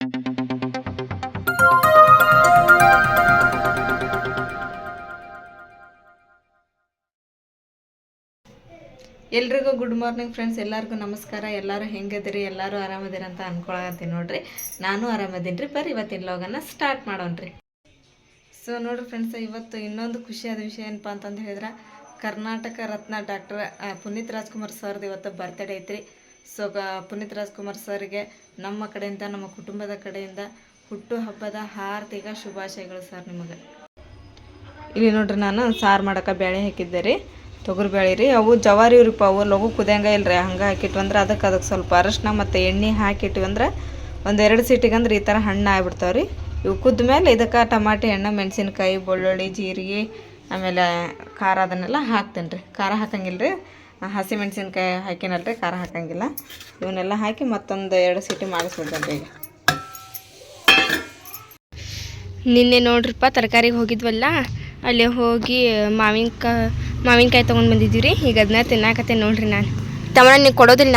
ಎಲ್ರಿಗೂ good morning friends ಎಲ್ಲರಿಗೂ ನಮಸ್ಕಾರ. ಎಲ್ಲರೂ ಹೆಂಗದಿರಿ ಎಲ್ಲರೂ ಆರಾಮದಿರಿ ಅಂತ ಅನ್ಕೊಳಕತ್ತೀನಿ ನೋಡ್ರಿ. ನಾನು ಆರಾಮದೀನಿ ರೀ. ಇವತ್ತಿನ ಲಾಗನ್ನ ಸ್ಟಾರ್ಟ್ ಮಾಡೋಣ್ರಿ ಸೊ ನೋಡ್ರಿ ಫ್ರೆಂಡ್ಸ್ ಇವತ್ತು ಇನ್ನೊಂದು ಖುಷಿಯಾದ ವಿಷಯ ಏನಪ್ಪ ಅಂತಂದು ಹೇಳಿದ್ರೆ, ಕರ್ನಾಟಕ ರತ್ನ ಡಾಕ್ಟರ್ ಪುನೀತ್ ರಾಜ್ಕುಮಾರ್ ಸರ್ದು ಇವತ್ತು ಬರ್ತಡೇ ಐತ್ರಿ. ಸೊ ಪುನೀತ್ ರಾಜ್ಕುಮಾರ್ ಸರ್ಗೆ ನಮ್ಮ ಕಡೆಯಿಂದ, ನಮ್ಮ ಕುಟುಂಬದ ಕಡೆಯಿಂದ ಹುಟ್ಟು ಹಬ್ಬದ ಹಾರ್ದಿಕ ಶುಭಾಶಯಗಳು ಸರ್ ನಿಮಗೆ. ಇಲ್ಲಿ ನೋಡ್ರಿ ನಾನು ಸಾರು ಮಾಡೋಕೆ ಬೇಳೆ ಹಾಕಿದ್ದೆ ರೀ, ತೊಗರಿ ಬೇಳೆ ರೀ. ಅವು ಜವಾರಿ ಇವ್ರಿಪ್ಪ ಅವು ಲಘು ಕುದಿಯಂಗೆ ಇಲ್ರಿ, ಹಂಗೆ ಹಾಕಿಟ್ವಿ ಅಂದ್ರೆ ಅದಕ್ಕೆ ಅದಕ್ಕೆ ಸ್ವಲ್ಪ ಅರಶಿನ ಮತ್ತು ಎಣ್ಣೆ ಹಾಕಿಟ್ವಿ ಅಂದ್ರೆ ಒಂದೆರಡು ಅಂದ್ರೆ ಈ ಥರ ಹಣ್ಣು ಆಗ್ಬಿಡ್ತಾವೆ ರೀ. ಇವು ಕುದ್ದ ಮೇಲೆ ಇದಕ್ಕೆ ಟಮಾಟೆ ಹಣ್ಣು, ಮೆಣಸಿನ್ಕಾಯಿ, ಬೆಳ್ಳುಳ್ಳಿ, ಜೀರಿಗೆ, ಆಮೇಲೆ ಖಾರ ಅದನ್ನೆಲ್ಲ ಹಾಕ್ತೇನೆ ರೀ ಖಾರ ಹಾಕಂಗಿಲ್ಲ ರೀ ಹಸಿ ಮೆಣಸಿನ್ಕಾಯಿ ಹಾಕಿನಲ್ಲ ರೀ ಖಾರ ಹಾಕಂಗಿಲ್ಲ. ಇವನ್ನೆಲ್ಲ ಹಾಕಿ ಮತ್ತೊಂದು ಎರಡು ಸೀಟಿ ಮಾಡಿಸ್ಬಿಡ್ತೇನೆ ಈಗ. ನಿನ್ನೆ ನೋಡ್ರಿಪ್ಪ ತರಕಾರಿಗೆ ಹೋಗಿದ್ವಲ್ಲ ಅಲ್ಲಿ ಹೋಗಿ ಮಾವಿನಕಾಯಿ ಮಾವಿನಕಾಯಿ ತೊಗೊಂಡು ಬಂದಿದ್ದೀವಿ ರೀ ಈಗ ಅದನ್ನ ತಿನ್ನಾಕತ್ತೆ ನೋಡ್ರಿ ನಾನು. ತಮ್ಮ ನೀವು ಕೊಡೋದಿಲ್ಲ?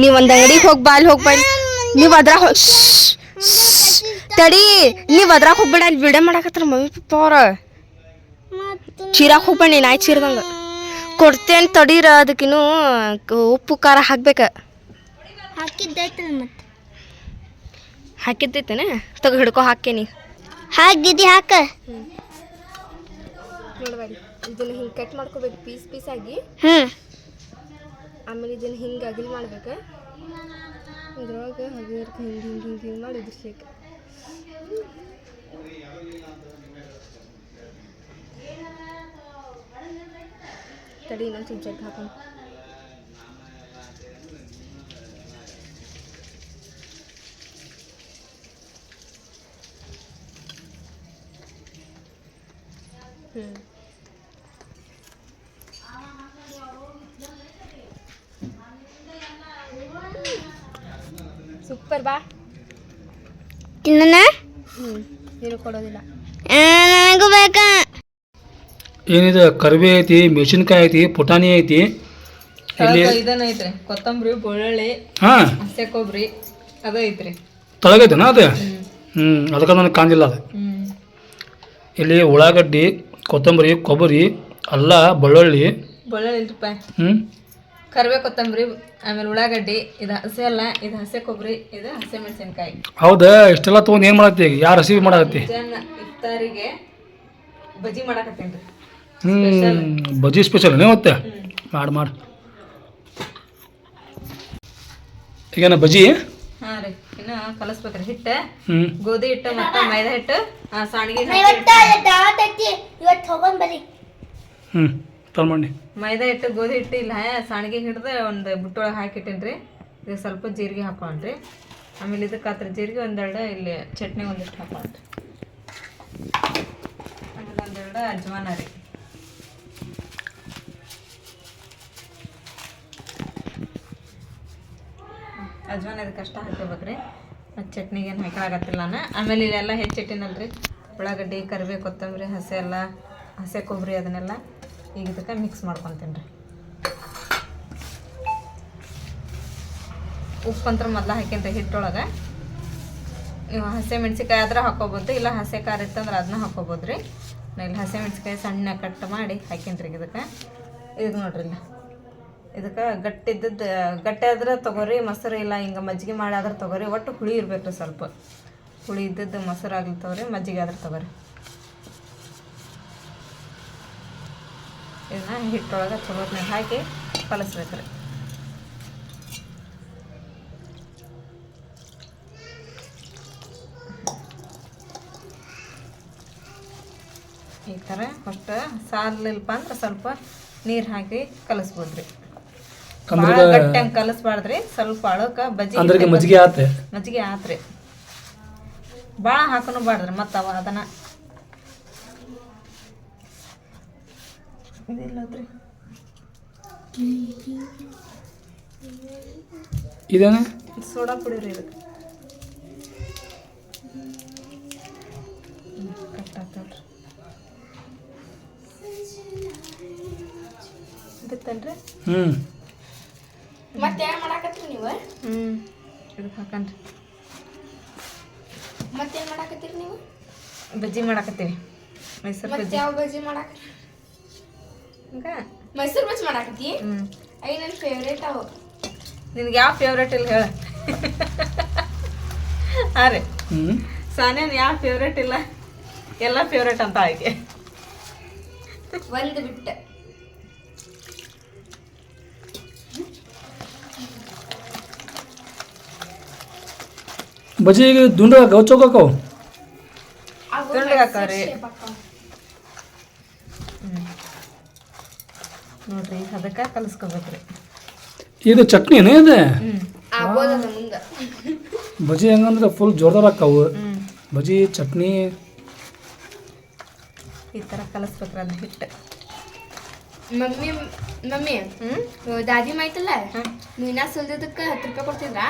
ನೀವೊಂದು ಒಂದು ಅಂಗಡಿಗೆ ಹೋಗಿ ಬಾ ಅಲ್ಲಿ ಹೋಗಿ ಬಾ ನೀವು ಅದ್ರ ಹೋ ತಡಿ ನೀವು ಅದ್ರಾಗ ಹೋಗ್ಬೇಡ ಅಲ್ಲಿ ವಿಡಿಯೋ ಮಾಡಾಕತ್ತಾರ ಮಮ್ಮಿ ಪಪ್ಪ ಅವ್ರ. ಚೀರಾಕ್ ಹೋಗ್ಬೇಡಿ ನೀನು ಆಯ್ತು ಚೀರ್ದಂಗೆ. ಕೊಡ್ತೇನೆ ತಡೀರ ಅದಕ್ಕಿನ್ನೂ ಉಪ್ಪು ಖಾರ ಹಾಕ್ಬೇಕು. ಹಾಕಿದ್ದೈತಲ್ಲ ಮತ್ತೆ. ಹಾಕಿದ್ದೈತೇನ? ತಗೋ ಹಿಡ್ಕೊ ಹಾಕೇನಿ ಹಾಕಿದ್ದಿ ಹಾಕ. ನೋಡ್ಬೇಡಿ ಇದನ್ನ ಹಿಂಗೆ ಕಟ್ ಮಾಡ್ಕೋಬೇಕು ಪೀಸ್ ಪೀಸ್ ಆಗಿ. ಹ್ಮ್. ಆಮೇಲೆ ಇದನ್ನ ಹಿಂಗೆ ಅಗಿಲ್ ಮಾಡ್ಬೇಕು. ಇದ್ರೊಳಗೆ ಹಗರ್ಕ ಹಿಂಗೆ ಹಿಂಗೆ ಹಿಂಗೆ ಹಿಂಗೆ ಮಾಡಿ ಉದುರ್ಸ್ಬೇಕು. ತಡಿ ಇನ್ನೊಂದು ಚಿಂಚಕ್ಕೆ ಹಾಕೊಂಡು ಹ್ಞೂ ಸೂಪರ್ ಬಾ ತಿನ್ನ ಹ್ಞೂ ಏನು ಕೊಡೋದಿಲ್ಲ ನನಗೂ ಬೇಕಾ ಏನಿದೆ ಕರಿಬೇ ಐತಿ ಮೆಣಸಿನ್ಕಾಯಿ ಐತಿ ಪುಟಾಣಿ ಐತಿ. ಇಲ್ಲಿ ಇದನ್ನ ಐತ್ರಿ ಕೊತ್ತಂಬರಿ ಬೆಳ್ಳುಳ್ಳಿ ಹಾಂ. ಹಸಿ ಕೊಬ್ಬರಿ ಅದು ಐತ್ರಿ. ತೊಳಗೈತೆನ ಅದು? ಹ್ಞೂ ಅದಕ್ಕೆ ನನಗೆ ಕಾಣಿಲ್ಲ ಅದು. ಇಲ್ಲಿ ಉಳ್ಳಾಗಡ್ಡಿ ಕೊತ್ತಂಬರಿ ಕೊಬ್ಬರಿ ಅಲ್ಲ ಬೆಳ್ಳುಳ್ಳಿ. ಬೆಳ್ಳುಳ್ಳಿ ರೂಪಾಯಿ ಹ್ಞೂ ಕರಿಬೇವು ಕೊತ್ತಂಬರಿ ಆಮೇಲೆ ಉಳ್ಳಾಗಡ್ಡಿ ಇದು ಹಸಿ ಅಲ್ಲ ಇದು ಹಸಿ ಕೊಬ್ಬರಿ ಇದು ಹಸಿ ಮೆಣಸಿನ್ಕಾಯಿ. ಹೌದಾ ಇಷ್ಟೆಲ್ಲ ತೊಗೊಂಡು ಏನು ಮಾಡತ್ತಿ ಯಾರು ಹಸಿ ಮಾಡತ್ತಿ ಇಫ್ತಾರಿಗೆ ಬಜ್ಜಿ ಮಾಡಾಕತ್ತೇನ್ರಿ ಹ್ಞೂ ಬಜ್ಜಿ ಸ್ಪೆಷಲ್ ಮತ್ತೆ ಮಾಡಿ ಮಾಡಿ. ಈಗೇನ ಬಜ್ಜಿ? ಹಾ ರೀ ಇನ್ನ ಕಲಸ್ಬೇಕ್ರಿ ಹಿಟ್ಟ. ಹ್ಞೂ ಗೋಧಿ ಹಿಟ್ಟು ಮತ್ತು ಮೈದಾ ಹಿಟ್ಟು ಆ, ಸಾಣಿಗೆ ಹಾಕಿ ಬರೀ ಹ್ಞೂ ತಗೊಂಡು ಮೈದಾ ಹಿಟ್ಟು ಗೋಧಿ ಹಿಟ್ಟು ಇಲ್ಲ ಸಾಣಿಗೆ ಹಿಡ್ದು ಒಂದು ಬುಟ್ಟೊಳಗೆ ಹಾಕಿಟ್ಟೇನ್ರಿ ಇದು ಸ್ವಲ್ಪ ಜೀರಿಗೆ ಹಾಕೊಂಡ್ರಿ ಆಮೇಲೆ ಇದಕ್ಕೆ ಹತ್ರ ಜೀರಿಗೆ ಒಂದೆರಡು ಇಲ್ಲಿ ಚಟ್ನಿ ಒಂದಿಷ್ಟು ಹಾಕೊಂಡ್ರಿ ಆಮೇಲೆ ಒಂದೆರಡು ಅಜ್ವಾನ ರೀ. ಅಜ್ವಾನ ಕಷ್ಟ ಅಷ್ಟ ಹಾಕೋಬೇಕ್ರಿ ಮತ್ತು ಚಟ್ನಿಗೆ ಏನು ಹಾಕಲಾಗತ್ತಿಲ್ಲ ನಾನು. ಆಮೇಲೆ ಇಲ್ಲೆಲ್ಲ ಹೆಚ್ಚಿಟ್ಟಿನಲ್ರಿ. ಉಳ್ಳಾಗಡ್ಡಿ ಕರಿಬೇವು ಕೊತ್ತಂಬರಿ, ಹಸೆ ಎಲ್ಲ, ಹಸೆ, ಕೊಬ್ಬರಿ ಅದನ್ನೆಲ್ಲ ಈಗ ಇದಕ್ಕೆ ಮಿಕ್ಸ್ ಮಾಡ್ಕೊತೀನಿ ರೀ ಉಪ್ಪು ಅಂತ ಮೊದಲು ಹಾಕಿಂತ ಹಿಟ್ಟೊಳಗೆ. ನೀವು ಹಸೆ ಮೆಣಸಿಕಾಯಿ ಆದ್ರೆ ಹಾಕೋಬೋದು, ಇಲ್ಲ ಹಸೆ ಖಾರ ಇತ್ತಂದ್ರೆ ಅದನ್ನ ಹಾಕೋಬೋದು ರೀ ಇಲ್ಲಿ ಹಸೆ ಮೆಣಸಿಕಾಯಿ ಸಣ್ಣ ಕಟ್ ಮಾಡಿ ಹಾಕಿನ್ರಿ ಇದಕ್ಕೆ. ಇದಕ್ಕೆ ನೋಡ್ರಿ ಇಲ್ಲ. ಇದಕ್ಕೆ ಗಟ್ಟಿದ್ದದ್ದು, ಗಟ್ಟಿ ಆದ್ರೆ ತೊಗೋರಿ, ಮೊಸರು ಇಲ್ಲ, ಹಿಂಗೆ ಮಜ್ಜಿಗೆ ಮಾಡಾದ್ರೆ ತೊಗೋರಿ, ಒಟ್ಟು ಹುಳಿ ಇರಬೇಕು ಸ್ವಲ್ಪ. ಹುಳಿ ಇದ್ದದ್ದು ಮೊಸರು ಆಗ್ಲಿ ತೊಗೋರಿ, ಮಜ್ಜಿಗೆ ಆದ್ರೆ ತೊಗೋರಿ. ಇದನ್ನ ಹಿಟ್ಟೊಳಗೆ ಚಲೋತ್ನಾಗ ಹಾಕಿ ಕಲಸ್ಬೇಕ್ರಿ. ಈ ಥರ ಫಸ್ಟ್ ಸಾರ್ಲಿಲ್ಪ ಅಂದ್ರೆ ಸ್ವಲ್ಪ ನೀರು ಹಾಕಿ ಕಲಿಸ್ಬೋದ್ರಿ. ಅಂದ್ರೆ ಭಾಳ ಕಲಸ್ಬಾರ್ದ್ರಿ. ಸ್ವಲ್ಪ ಅಳಕ ಬಜ್ಜಿ ಅಂದ್ರೆ ಈಗ ಮಜ್ಜಿಗೆ ಆತೆ ಮಜ್ಜಿಗೆ ಆತ್ರಿ. ಭಾಳ ಹಾಕನು ಬಾರ್ದ್ರಿ ಮತ್ತು ಅವ ಅದನ್ನ. ಇದಿಲ್ಲದ್ರಿ ಇದೇನ ಸೋಡಾ ಪುಡಿ ರೀ ಇದಕ್ಕೆ ಹ್ಞೂ ಮತ್ತೆ ಏನು ಮಾಡಾಕತ್ರಿ ನೀವು? ಹ್ಞೂ ಹಾಕನ್ರಿ. ಮತ್ತೇನು ಮಾಡಾಕತ್ತೀರಿ ನೀವು? ಬಜ್ಜಿ ಮಾಡಾಕತ್ತೀವಿ ಮೈಸೂರು ಮತ್ತೆ ಬಜ್ಜಿ. ಯಾವ ಬಜ್ಜಿ ಮಾಡಾಕ ಹಂಗ? ಮೈಸೂರು ಬಜ್ಜಿ ಮಾಡಾಕತ್ತಿ? ಹ್ಞೂ ಐ ನನ್ನ ಫೇವ್ರೇಟ್ ಅವು. ನಿನ್ಗೆ ಯಾವ ಫೇವ್ರೇಟ್ ಇಲ್ಲ ಹೇಳ. ಹಾಂ ರೀ. ಹ್ಞೂ ಸಾನೇನ್ ಯಾವ ಫೇವ್ರೇಟ್ ಇಲ್ಲ? ಎಲ್ಲ ಫೇವ್ರೇಟ್ ಅಂತ ಆಯ್ಕೆ. ಒಂದು ಬಿಟ್ಟು. ಬಜಿ ಈಗ ದುಂಡ ಗೌಚೋಕಾಕವು ಅವು ದುಂಡಗ್ ಹಾಕವ್ರಿ. ಹಾಕವು. ನೋಡ್ರಿ ಅದಕ್ಕೆ ಕಲಿಸ್ಕೋಬೇಕ್ರಿ. ಇದು ಚಟ್ನಿನೇ ಇದೆ ಬಜಿ ಹೆಂಗಂದ್ರೆ ಫುಲ್ ಜೋರ್ದಾರ್ ಹಾಕವು. ಬಜ್ಜಿ ಬಜಿ ಚಟ್ನಿ. ಈ ಥರ ಕಲಿಸ್ಬೇಕ್ರಿ ಅದು ಹಿಟ್ಟು. ಮಮ್ಮಿ? ಮಮ್ಮಿ ಹ್ಞೂ ದಾದಿ ಮಾಯ್ತಲ್ಲ. ಮೀನಾ ಸುಲ್ದದಕ್ಕೆ ಹತ್ತು ರೂಪಾಯಿ ಕೊಡ್ತಿದ್ರ?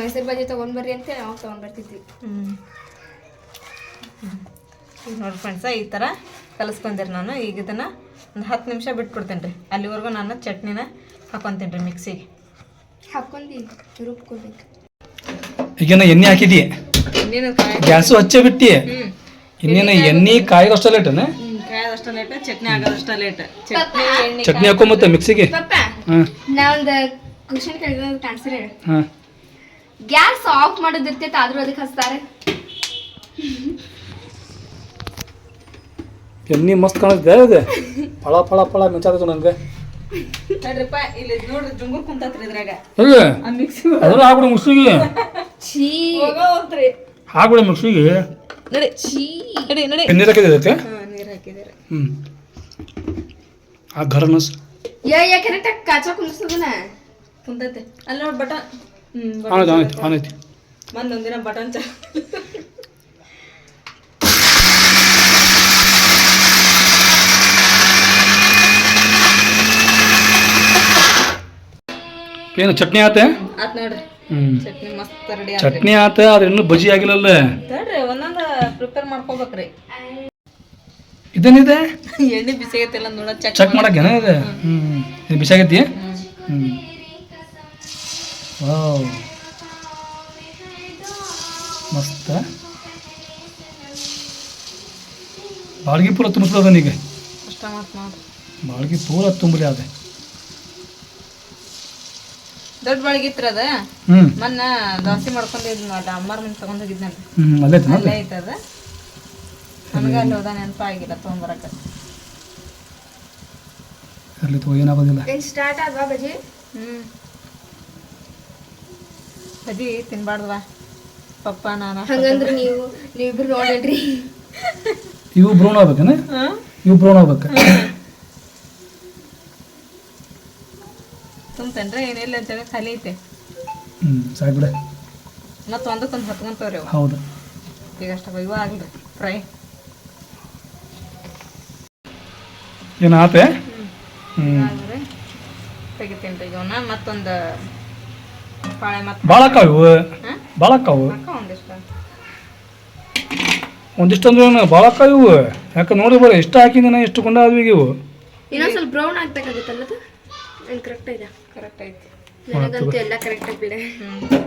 ಮೈಸೂರು ಬಾಜಿ ತಗೊಂಡ್ ಬರ್ರಿ ಅಂತ ನಾವು ತಗೊಂಡ್ ಬರ್ತಿದ್ವಿ ನೋಡಿ ಫ್ರೆಂಡ್ಸ ಈ ಥರ ಕಲಿಸ್ಕೊಂದಿರಿ ನಾನು. ಈಗ ಇದನ್ನ ಒಂದು ಹತ್ತು ನಿಮಿಷ ಬಿಟ್ಬಿಡ್ತೇನೆ ರೀ ಅಲ್ಲಿವರೆಗೂ ನಾನು ಚಟ್ನಿನ ಹಾಕೊತೀನಿ ರೀ ಮಿಕ್ಸಿಗೆ ಹಾಕೊಂಡಿ ರುಬ್ಕೊಬೇಕು. ಈಗೇನ ಎಣ್ಣೆ ಹಾಕಿದಿ? ಗ್ಯಾಸು ಹಚ್ಚೇ ಬಿಟ್ಟಿ? ಹ್ಞೂ ಇನ್ನೇನು ಎಣ್ಣೆ ಕಾಯಿಗೆ ಅಷ್ಟಲ್ಲ ಹ್ಞೂ ಲೇಟ್ ಚಟ್ನಿ ಆಗೋದಷ್ಟು ಲೇಟ್ ಚಟ್ನಿ ಎಣ್ಣೆ ಚಟ್ನಿ ಮತ್ತೆ ಮಿಕ್ಸಿಗೆ? ಪಪ್ಪ ಹಾಂ. ನಾ ಒಂದು ಕ್ವಶನ್ ಕೇಳಿದ್ರೆ ಕಾಣಿಸ್ರಿ. ಹಾಂ. ಗ್ಯಾಸ್ ಆಫ್ ಮಾಡೋದಿರ್ತೈತೆ ಆದ್ರೂ ಅದಕ್ಕೆ ಹಚ್ತಾರೆ. ಎಣ್ಣೆ ಮಸ್ತ್ ಕಾಣುತ್ತೆ ಇದೆ? ಫಳ ಫಳ ಫಳ ಮಿಂಚಾಕತ್ತು ನನಗೆ ನೋಡ್ರಿಪ್ಪ ಇಲ್ಲಿ ನೋಡ್ರಿ ಜುಂಗುರ್ ಕುಂತತ್ರಿ ಇದ್ರಾಗ. ಅಲ್ಲ ಆ ಮಿಕ್ಸಿ ಅದನ್ನ ಹಾಕ್ಬಿಡು ಮಿಕ್ಸಿಗೆ. ಛೀ. ಹೋಗೋತ್ರಿ. ಹಾಕ್ಬಿಡು ಮಿಕ್ಸಿಗೆ. ನಡಿ ಛೀ. ನಡಿ ನಡಿ. ಎಣ್ಣೆ ಹಾಕಿದೆ ಅದಕ್ಕೆ ಹಾಂ. ನೀರು ಹಾಕಿದ್ದೀರಿ ಹ್ಞೂ ಆ ಗರನಸ್ ಯಾ ಯಾ ಕರೆಕ್ಟಾಗಿ ಕಾಚಾ ಕುಂದಿಸ್ತದನ ಕುಂದತೆ. ಅಲ್ಲಿ ನೋಡಿ ಬಟನ್. ಆನೈತಿ ಆನೈತಿ ಆನೈತಿ. ಮಂದ್ ಒಂದಿನ ಬಟನ್ ಚ ಏನು ಚಟ್ನಿ ಆತ? ಆತ್ ನೋಡ್ರಿ. ಚಟ್ನಿ ಮಸ್ತ್ ರೆಡಿ ಚಟ್ನಿ ಆತ ಆದ್ರೆ ಇನ್ನೂ ಬಜಿ ಆಗಿಲ್ಲಲ್ಲ? ತಡ್ರಿ ಒಂದೊಂದು ಪ್ರಿಪೇರ್ ಮಾಡ್ಕೋಬೇಕ್ರಿ. ಇದೇನಿದೆ ಎಣ್ಣೆ ನೋಡ ಚೆಕ್ ಚೆಕ್ ಏನಿದೆ ಇದೆ? ಹ್ಞೂ ಇದು ಬಿಸಾಗೈತಿ ಹ್ಞೂ ವಾವ್. ಮಸ್ತ. ಬಾಳ್ಗಿ ಪೂರ ತುಂಬಿಸ್ಬೋದ ನೋಡ್ರಿ ಬಾಳ್ಗಿ ಪೂರ ತುಂಬ್ರಿ ಅದೇ ದೊಡ್ಡ ಬಾಳ್ಗಿತ್ರ ಅದ? ಮನ್ನ ಮೊನ್ನ ದೋಸೆ ಮಾಡ್ಕೊಂಡಿದ್ ಅದ ಅಮ್ಮಾರ್ ಮನೆ ತಗೊಂಡ್ ಹೋಗಿದ್ನಲ್ಲ. ಹ್ಮ್ ಅಲ್ಲೇ ಐತೆ ಅಲ್ಲೇ ಐತದ? ನನಗೆ ಅಲ್ಲಿ ಹೋದ ನೆನಪ ಆಗಿಲ್ಲ ತೊಗೊಂಬರಕ ಇರ್ಲಿ ತಗೋ ಏನಾಗೋದಿಲ್ಲ ಏನ್ ಸ್ಟಾರ್ಟ್ ಆದ್ವಾ ಬಜಿ? ಹ್ಞೂ ಬಜಿ ತಿನ್ಬಾರ್ದವಾ ಪಪ್ಪ ನಾನು ಹಂಗಂದ್ರೆ ನೀವು ನೀವಿಬ್ರು ನೋಡಲ್ರಿ ಇವು ಬ್ರೌನ್ ಆಗ್ಬೇಕೇನ ಇವು ಬ್ರೌನ್ ಆಗ್ಬೇಕು ತುಂಬತೇನ್ರಿ ಏನಿಲ್ಲ ಅಂತೇಳಿ ಖಾಲಿ ಐತೆ. ಹ್ಞೂ ಸಾಕು ಬಿಡ. ಮತ್ತು ಒಂದಕ್ಕೊಂದು ಹತ್ಕೊಂತವ್ರಿ ಹೌದು. ಈಗ ಅಷ್ಟ ಇವ ಆಗ್ಲಿ ಫ್ರೈ ಏನು ಆತೆ? ತೆಗಿತೀನಿ ಮತ್ತೊಂದು ಪಾಳೆ ಮತ್ತೆ. ಭಾಳ ಅಕ್ಕಾವ ಇವು ಭಾಳ ಅಕ್ಕಾವ ಒಂದಿಷ್ಟು. ಒಂದಿಷ್ಟು ಅಂದ್ರೆ ಭಾಳ ಅಕ್ಕಾವ ಇವು ಯಾಕೆ ನೋಡಿ ಬರ ಎಷ್ಟು ಹಾಕಿದ್ದೀನಿ ಎಷ್ಟು ಕೊಂಡ ಆದ್ವಿ ಇವು? ಇನ್ನೊಂದ್ ಸ್ವಲ್ಪ ಬ್ರೌನ್ ಆಗ್ಬೇಕಾಗುತ್ತಲ್ಲ ಅದು? ನನ್ ಕರೆಕ್ಟ್ ಇದೆ. ಕರೆಕ್ಟ್ ಐತಿ. ನನಗಂತೂ ಎಲ್ಲ ಕರೆಕ್ಟ್ ಆಗ್ಬಿಡೆ. ಹ್ಞೂ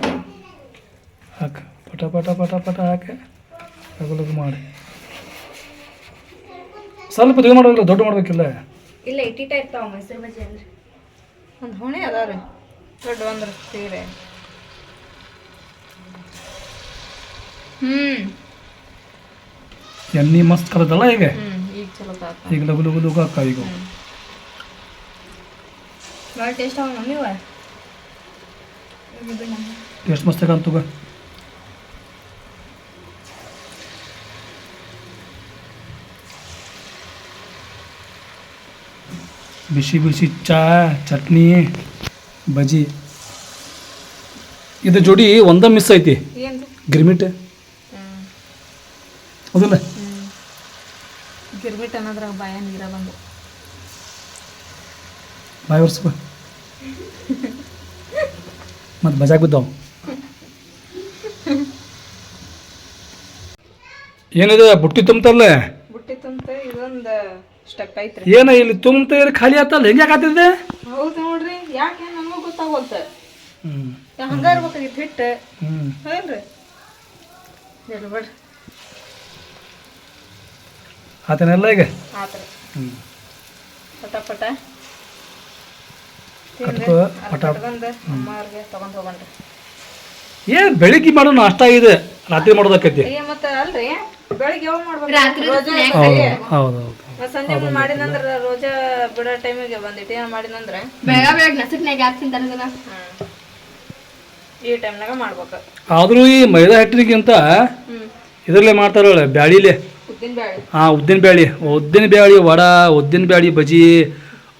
ಹಾಕ. ಪಟ ಪಟ ಪಟ ಪಟ ಹಾಕಿ ಮಾಡಿ. ಸ್ವಲ್ಪ ಇದು ಮಾಡೋದಿಲ್ಲ ದೊಡ್ಡ ಮಾಡ್ಬೇಕಿಲ್ಲ. ಇಲ್ಲ ಇಟ್ಟಿಟ ಇರ್ತಾವ ಮೈಸೂರು ಬಜ್ಜಿ ಅಂದ್ರೆ. ಒಂದು ಹೊಣೆ ಅದಾವ ರೀ ದೊಡ್ಡ ಅಂದ್ರೆ ಸೀರೆ. ಹ್ಮ್. ಎಣ್ಣೆ ಮಸ್ತ್ ಕಲದಲ್ಲ ಈಗ? ಈಗ ಚಲೋ ಈಗ ಲಗು ಲಗು ಲಗು ಅಕ್ಕ ಈಗ. ಟೇಸ್ಟ್ ಅವ ಮಮ್ಮಿ ಇವ ಮಸ್ತ್ ಕಾಣ್ತಗ ಬಿಸಿ ಬಿಸಿ ಚಾ ಚಟ್ನಿ ಬಜಿ ಇದು ಜೋಡಿ ಒಂದ ಮಿಸ್ ಐತಿ. ಗಿರ್ಮಿಟ್ ಹೌದಿಲ್ಲ? ಹ್ಞೂ ಗಿರ್ಮಿಟ್ ಅನ್ನೋದ್ರಾಗ ಬಾಯ ನೀರ ಬಂದು. ಬಾಯ್ ಒರ್ಸ್ಕೊ ಮತ್ತು ಬಜಾಕ್ ಬಿದ್ದಾವ. ಏನಿದೆ ಬುಟ್ಟಿ ತುಂಬತಲ್ಲ ಬುಟ್ಟಿ ತುಂಬ ಇದೊಂದು ಐತ್ರಿ ಏನ ಇಲ್ಲಿ ತುಂಬ ಖಾಲಿ ಆತಲ್ಲ? ಹೆಂಗೆ ಯಾಕಾತಿದೆ ಹೌದು ನೋಡ್ರಿ ಯಾಕೆ ನಮಗೂ ಗೊತ್ತಾಗೋಲ್ತ. ಹಂಗ ಇರ್ಬೇಕಾಗಿತ್ತು ಹಿಟ್ಟು ಹೌದ್ರಿ ಬಿಡ್ಬೇಡ್ರಿ ಆತನೆಲ್ಲ ಈಗ? ಆತ್ರಿ. ಹ್ಞೂ ಪಟ ಪಟ ಕಟ್ಕೋ ಪಟ ಬಂದು ಅಮ್ಮವ್ರಿಗೆ ತೊಗೊಂಡು ಹೋಗಣ್ರಿ ಏ ಬೆಳಿಗ್ಗೆ ಮಾಡೋ ನಾಷ್ಟ ಇದೆ ರಾತ್ರಿ ಮಾಡೋದಕ್ಕೆ ಮತ್ತೆ ಅಲ್ರಿ? ಬೆಳಿಗ್ಗೆ ಯಾವಾಗ ಮಾಡ್ಬೇಕು? ರಾತ್ರಿ ರೋಜಾ ಹೌದು ಹೌದು ಹೌದು. ಮತ್ತ್ ಸಂಜೆ ಮುಂದ್ ಮಾಡಿದಂದ್ರ ರೋಜಾ ಬಿಡೋ ಟೈಮಿಗೆ ಬಂದಿಟ್ಟು ಏನ್ ಮಾಡಿದಂದ್ರ ಬೆಳಗ ಬೆಳಗ್ಗೆ ನಸಕ್ನಾಗ ಯಾಕೆ ತಿಂತಾರ ಅದನ್ನ ಹ್ಮ್. ಈ ಟೈಮ್ನಾಗ ಮಾಡ್ಬೇಕು. ಆದರೂ ಈ ಮೈದಾ ಹಿಟ್ಟಿನಿಗಿಂತ ಇದರಲ್ಲೇ ಮಾಡ್ತಾರಲ್ಲ ಬ್ಯಾಳಿಲೆ. ಉದ್ದಿನ ಬ್ಯಾಳಿ. ಹಾಂ ಉದ್ದಿನ ಬ್ಯಾಳಿ ಉದ್ದಿನ ಬ್ಯಾಳಿ ವಡ ಉದ್ದಿನ ಬ್ಯಾಳಿ ಬಜಿ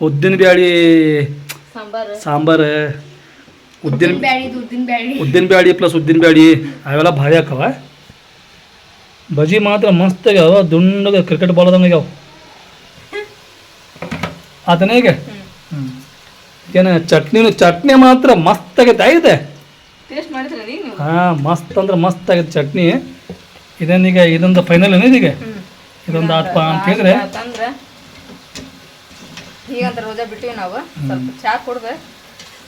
ಉದ್ದಿನ ಬ್ಯಾಳಿ ಸಾಂಬಾರ್. ಸಾಂಬಾರು ಉದ್ದಿನ ಬ್ಯಾಳಿ ಉದ್ದಿನ ಬ್ಯಾಳಿ. ಉದ್ದಿನ ಬ್ಯಾಳಿ ಪ್ಲಸ್ ಉದ್ದಿನ ಬ್ಯಾಳಿ ಅವೆಲ್ಲ ಭಾರಿ ಹಾಕವ ಬಜಿ ಮಾತ್ರ ಮಸ್ತ್ ಆಗ್ಯಾವ ದುಂಡಗ ಕ್ರಿಕೆಟ್ ಬಾಲ್ ಆದಂಗೆ ಆಗ್ಯಾವ. ಆತನ ಈಗ? ಏನ ಚಟ್ನಿನು ಚಟ್ನಿ ಮಾತ್ರ ಮಸ್ತ್ ಆಗೈತೆ ಆಗಿದೆ? ಹಾಂ ಮಸ್ತ್ ಅಂದ್ರೆ ಮಸ್ತ್ ಆಗೈತೆ ಚಟ್ನಿ. ಇದನ್ನೀಗ ಇದೊಂದು ಫೈನಲ್ ಏನಿದೀಗ ಹ್ಮ್. ಇದೊಂದು ಆತ್ಪ ಅಂತ ಹೇಳಿದ್ರೆ? ಈಗಂತ ರೋಜಾ ಬಿಟ್ಟಿವಿ ನಾವು. ಸ್ವಲ್ಪ ಚಾ ಕುಡ್ದೆ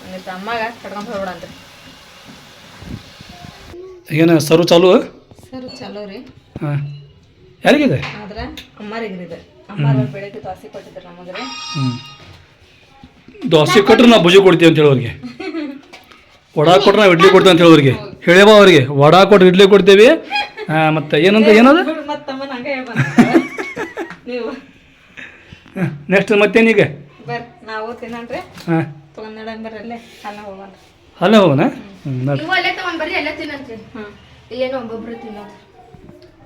ಒಂದಿಷ್ಟು ಅಮ್ಮಾಗ ಕಟ್ಕೊಂಡ್ ಹೋಗ್ಬಿಡಂತ್ರಿ ಏನು ಸರು ಚಾಲು? ಸರ್ ಚಾಲು ರೀ. ಹಾಂ. ಯಾರಿಗಿದೆ? ಆದ್ರೆ ದೋಸೆ ಕೊಟ್ಟಿದ್ರು ಹ್ಞೂ ದೋಸೆ ಕೊಟ್ರೆ ನಾವು ಭುಜಿ ಕೊಡ್ತೀವಿ ಅಂತ ಹೇಳೋರಿಗೆ. ವಡಾ ಕೊಟ್ರೆ ನಾವು ಇಡ್ಲಿ ಕೊಡ್ತೀವಿ ಅಂತ ಹೇಳೋರಿಗೆ. ಹೇಳ್ಯವ ಅವ್ರಿಗೆ. ವಡಾ ಕೊಟ್ರೆ ಇಡ್ಲಿ ಕೊಡ್ತೀವಿ. ಮತ್ತೆ ಮತ್ತು ಏನಂತ ಏನದು? ನೆಕ್ಸ್ಟ್ ಮತ್ತೇನೀಗ? ಅಲ್ಲೇ ಹೋಗೋಣ. ಹ್ಞೂ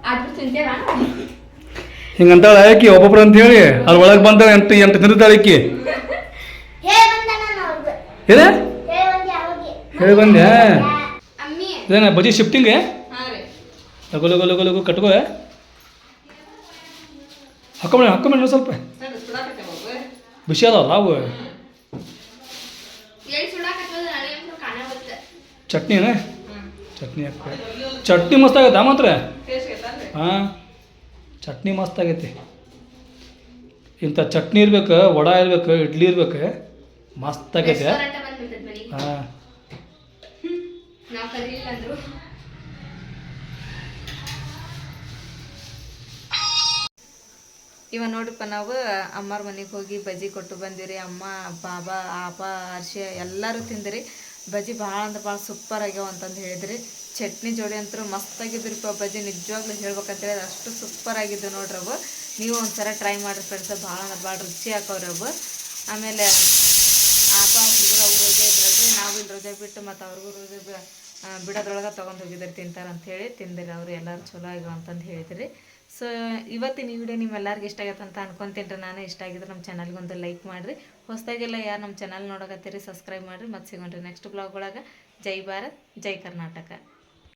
ಆದ್ರೂ ತಿಂತೇವಾ ಹಿಂಗಂತಾಳೆ ಆಕಿ ಒಬ್ಬೊಬ್ರು ಅಂತ ಹೇಳಿ ಅದ್ರ ಒಳಗೆ ಬಂದ ಎಂಟು ಎಂಟು ತಿಂದಿದ್ದಾಳೆ ಆಕಿ ಹೇ ಬಂದ ನಾನು ಅವ್ರಿಗೆ. ಏನೇ? ಹೇಳಿ ಬಂದೆ ಅಮ್ಮಿ. ಇದೇನ ಬಜಿ ಶಿಫ್ಟಿಂಗ್ ಲಗು ಲಗು ಲಗು ಲಗು ಕಟ್ಕೋ ಹಾಕೊಂಬ ಹಾಕೊಂಬ ಸ್ವಲ್ಪ. ಸರಿ ಸುಡಾಕತ್ತೆ ಹೋಗು ಬಿಸಿ ಅದಾವ ಅವು ಚಟ್ನಿನಾ? ಚಟ್ನಿ ಹಾಕ್ಬೇಕು ಚಟ್ನಿ ಮಸ್ತ್ ಆಗೈತೆ ಆ ಮಾತ್ರ? ಹಾಂ? ಚಟ್ನಿ ಮಸ್ತ್ ಆಗೈತಿ. ಇಂಥ ಚಟ್ನಿ ಇರ್ಬೇಕು ವಡ ಇರ್ಬೇಕು ಇಡ್ಲಿ ಇರ್ಬೇಕು ಮಸ್ತ್ ಆಗೈತೆ. ಹಾಂ. ಇವ ನೋಡ್ರಪ್ಪ ನಾವು ಅಮ್ಮರ ಮನೆಗೆ ಹೋಗಿ ಬಜ್ಜಿ ಕೊಟ್ಟು ಬಂದಿರಿ ಅಮ್ಮ ಬಾಬಾ ಆಪ ಹರ್ಷ ಎಲ್ಲರೂ ತಿಂದಿರಿ. ಬಜ್ಜಿ ಭಾಳ ಅಂದ್ರೆ ಭಾಳ ಸೂಪರ್ ಆಗ್ಯಾವ ಅಂತಂದು ಹೇಳಿದ್ರಿ. ಚಟ್ನಿ ಜೋಡಿ ಅಂತೂ ಮಸ್ತ್ ಆಗಿದ್ರಿಪ್ಪ ಬಜ್ಜಿ, ನಿಜವಾಗ್ಲೂ ಹೇಳ್ಬೇಕಂತೇಳಿ ಅಷ್ಟು ಸೂಪರ್ ಆಗಿದ್ದು ನೋಡ್ರಿ ಅವು. ನೀವು ಒಂದ್ಸಲ ಟ್ರೈ ಮಾಡಿರಿ ಫ್ರೆಂಡ್ಸ್ ಭಾಳ ಅಂದ್ರೆ ಭಾಳ ರುಚಿ ಹಾಕವ್ರಿ ಅವು. ಆಮೇಲೆ ಆಪ ಹುಡುಗರು ಅವ್ರು ರೋಜೆ ಇದ್ರಲ್ರಿ ನಾವು ಇಲ್ಲಿ ರೋಜೆ ಬಿಟ್ಟು ಮತ್ತು ಅವ್ರಿಗೂ ರೋಜೆ ಬಿಡೋದ್ರೊಳಗೆ ತೊಗೊಂಡು ಹೋಗಿದ್ದಾರೆ ತಿಂತಾರೆ ಅಂತ ಹೇಳಿ ತಿಂದಿರಿ ಅವರು ಎಲ್ಲರೂ ಚಲೋ ಆಗ್ಯಾವ ಅಂತಂದು ಹೇಳಿದ್ರಿ. ಸೊ ಇವತ್ತಿನ ಈ ವಿಡಿಯೋ ನಿಮ್ಮೆಲ್ಲರಿಗೂ ಇಷ್ಟ ಆಗತ್ತಂತ ಅನ್ಕೊಂತೀನಿ ನಾನು ಇಷ್ಟ ಆಗಿದ್ರೆ ನಮ್ಮ ಚಾನಲ್ಗೆ ಒಂದು ಲೈಕ್ ಮಾಡಿರಿ. ಹೊಸದಾಗೆಲ್ಲ ಯಾರು ನಮ್ಮ ಚಾನಲ್ ನೋಡಕತ್ತೀರಿ ಸಬ್ಸ್ಕ್ರೈಬ್ ಮಾಡಿರಿ ಮತ್ತೆ ರೀ ನೆಕ್ಸ್ಟ್ ಬ್ಲಾಗ್ ಒಳಗೆ. ಜೈ ಭಾರತ್, ಜೈ ಕರ್ನಾಟಕ.